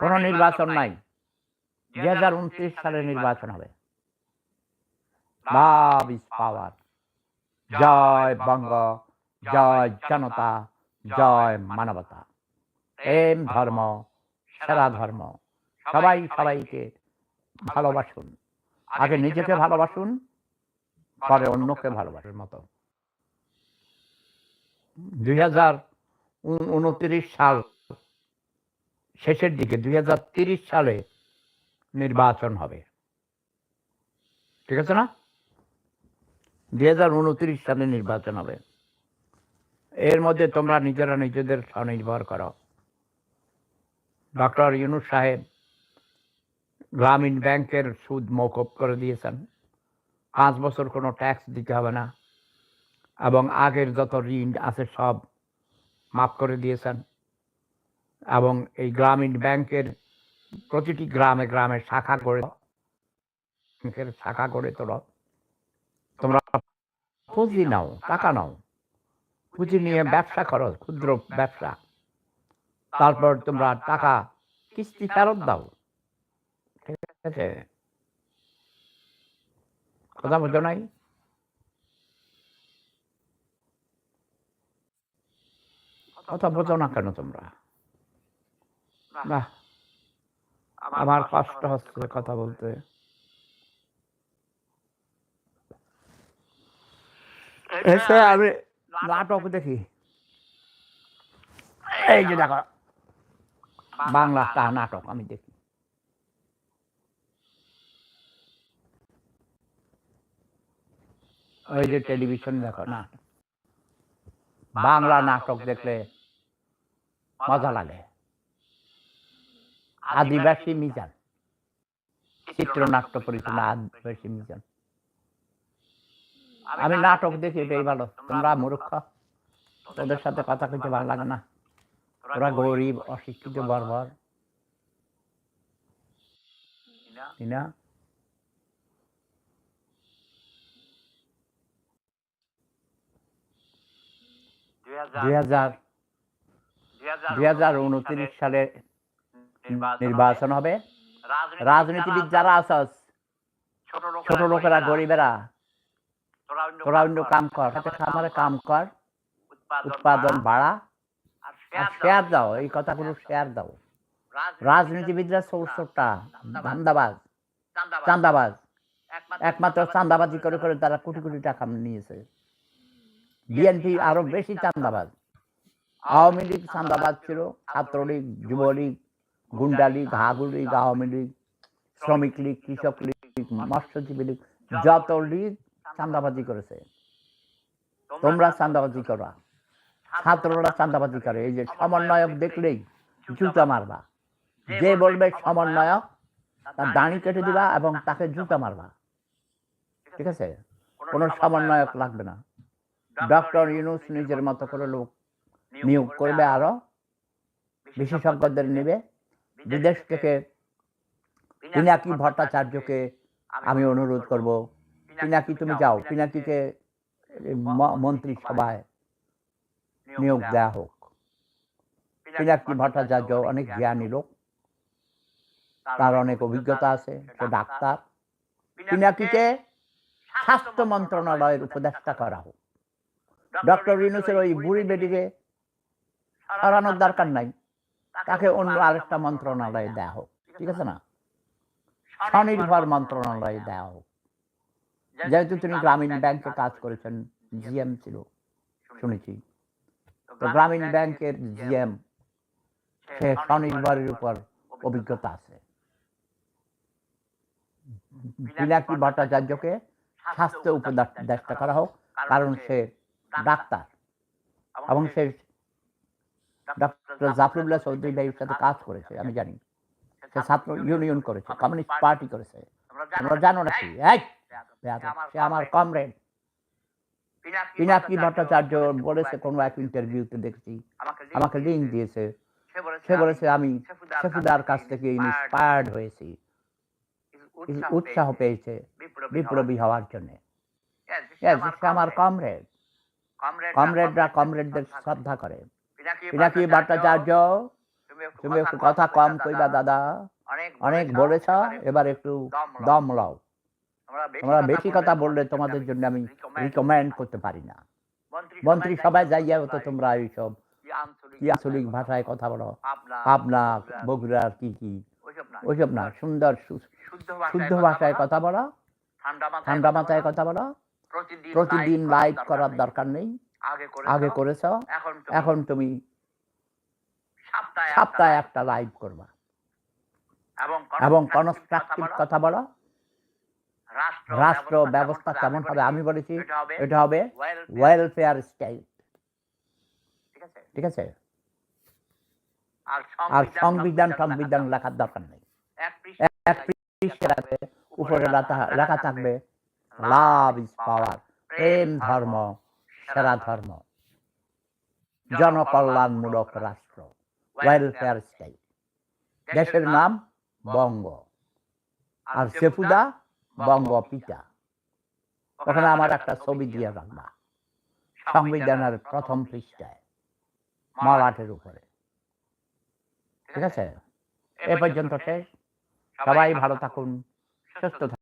কোনো নির্বাচন নাই। দুই হাজার উনত্রিশ সালে নির্বাচন হবে। Love is power. জয় বঙ্গ জয় জনতা জয় মানবতা। প্রেম ধর্ম সেরা ধর্ম। সবাই সবাইকে ভালোবাসুন। আগে নিজেকে ভালোবাসুন পরে অন্যকে ভালোবাসার মতো। দুই হাজার উনত্রিশ সাল শেষের দিকে দুই সালে নির্বাচন হবে। ঠিক আছে না? দুই হাজার উনত্রিশ সালে নির্বাচন হবে। এর মধ্যে তোমরা নিজেরা নিজেদের স্বনির্ভর করো। ডক্টর ইউনুস সাহেব গ্রামীণ ব্যাংকের সুদ মৌকুব করে দিয়েছেন। পাঁচ বছর কোনো ট্যাক্স দিতে হবে না। এবং আগের যত ঋণ আছে সব মাফ করে দিয়েছেন। এবং এই গ্রামীণ ব্যাংকের প্রতিটি গ্রামে গ্রামে শাখা করে ব্যাংকের শাখা করে তোলো। তোমরা পুঁজি নাও, টাকা নাও। পুঁজি নিয়ে ব্যবসা করো, ক্ষুদ্র ব্যবসা। তারপর তোমরা টাকা কিস্তি ফেরত দাও। ঠিক আছে? কথা বোঝো নাই? কথা বোঝো না কেন তোমরা? না আমার কষ্ট হচ্ছে কথা বলতে। এসে আমি নাটক দেখি। এই যে দেখো বাংলা তা নাটক আমি দেখি। ওই যে টেলিভিশন দেখো না। বাংলা নাটক দেখলে মজা লাগে। আদিবাসী মিজান। চিত্রনাট্য পরিচালনা আদিবাসী মিজান। আমি নাটক দেখি এটাই ভালো তোমরা মূর্খ। তোদের সাথে কথা কইতে ভালো লাগে না। তোরা গরিব অশিক্ষিত বর্বর। না দুই হাজার দুই হাজার উনত্রিশ সালে নির্বাচন হবে। রাজনীতিবিদ যারা আছস ছোট লোকেরা গরিবেরা। তোরা অন্য কাম কর। খামারে কাম কর। উৎপাদন বাড়া। আর শেয়ার দাও। এই কথাগুলো শেয়ার দাও। রাজনীতিবিদরা চৌষট্টা ধান্দাবাজ চান্দাবাজ। একমাত্র চান্দাবাজি। করে করে তারা কোটি কোটি টাকা নিয়েছে। বিএনপি আরও বেশি চান্দাবাজ। আওয়ামী লীগ চান্দাবাজ ছিল ছাত্রলীগ যুবলীগ গুন্ডা লীগ লীগ আওয়ামী লীগ শ্রমিক লীগ, কৃষক লীগ, মৎস্যজীবী লীগ, যত লীগ চান্দাবাজি করেছে। তোমরা চান্দাবাজি করা। ছাত্ররা চান্দাবাজি করে। এই যে সমন্বয়ক দেখলেই জুতা মারবা। যে বলবে সমন্বয়ক, তার দাঁড়ি কেটে দিবা এবং তাকে জুতা মারবা। ঠিক আছে? কোনো সমন্বয়ক লাগবে না। ডক্টর ইউনুস নিজের মতো করে লোক নিয়োগ করবে আরও। বিশেষজ্ঞদের নেবে। বিদেশ থেকে পিনাকি ভট্টাচার্যকে আমি অনুরোধ করব। পিনাকি তুমি যাও। পিনাকিকে মন্ত্রিসভায় নিয়োগ দেওয়া হোক। পিনাকি ভট্টাচার্য অনেক জ্ঞানী লোক। তার অনেক অভিজ্ঞতা আছে সে ডাক্তার। পিনাকিকে স্বাস্থ্য মন্ত্রণালয়ের উপদেষ্টা করা হোক। ডক্টর ইউনুসের ওই বুড়ি বেডিকে সরানোর দরকার নাই। তাকে অন্য আরেকটা মন্ত্রণালয়ে দেওয়া হোক ঠিক আছে না? স্বনির্ভর মন্ত্রণালয়ে দেওয়া হোক যেহেতু তিনি গ্রামীণ ব্যাংকে কাজ করেছেন জিএম ছিল। শুনেছি। তো গ্রামীণ ব্যাংকের জিএম সে স্বনির্ভরের উপর অভিজ্ঞতা। আছে। পিনাকি ভট্টাচার্যকে স্বাস্থ্য উপদেষ্টা করা হোক কারণ সে ডাক্তার। এবং সে ডক্টর জাফরুল্লাহ চৌধুরী ভাইয়ের সাথে কাজ করেছে আমি জানি। সে ছাত্র ইউনিয়ন করেছে কমিউনিস্ট পার্টি করেছে। তোমরা জানো নাকি? সে আমার কমরেড পিনাকি ভট্টাচার্য বলেছে কোনো এক ইন্টারভিউতে দেখছি। আমাকে লিঙ্ক দিয়েছে। সে বলেছে আমি শেফুদার কাছ থেকে ইন্সপায়ার্ড হয়েছি। উৎসাহ পেয়েছে। বিপ্লবী হওয়ার জন্য। আমার কমরেড কমরেডরা কমরেডদের শ্রদ্ধা করে। পিনাকি ভট্টাচার্য তুমি একটু কথা কম কইবা দাদা। অনেক বলেছ এবার একটু দম লও। তোমরা বেশি কথা বললে তোমাদের জন্য আমি রিকমেন্ড করতে পারি। না। মন্ত্রী সবাই যাইয়া তো তোমরা এইসব কি আঞ্চলিক ভাষায় কথা বলো? পাবনা বগুড়ার কি কি? ওইসব না সুন্দর। শুদ্ধ ভাষায় কথা বলো। ঠান্ডা মাথায় কথা বলো। প্রতিদিন লাইভ করার দরকার নেই। আগে করেছ? এখন তুমি সপ্তাহে একটা লাইভ করবা। এবং কনস্ট্রাকটিভ কথা বলো। রাষ্ট্র ব্যবস্থা কেমন হবে? আমি বলেছি এটা হবে ওয়েলফেয়ার স্টেট ঠিক আছে? আর সংবিধান সংবিধান লেখার দরকার নেই। এক উপরে লেখা- লেখা থাকবে লাভ ইজ পাওয়ার প্রেম ধর্ম। সেরা ধর্ম। জনকল্যাণমূলক রাষ্ট্র। ওয়েলফেয়ার স্টেট দেশের নাম বঙ্গ। আর সেফুদা বঙ্গ পিতা ওখানে আমার একটা ছবি দিয়ে রাখবা। সংবিধানের প্রথম পৃষ্ঠায়। মলাটের উপরে। ঠিক আছে? এ পর্যন্ত শেষ। সবাই ভালো থাকুন সুস্থ থাকুন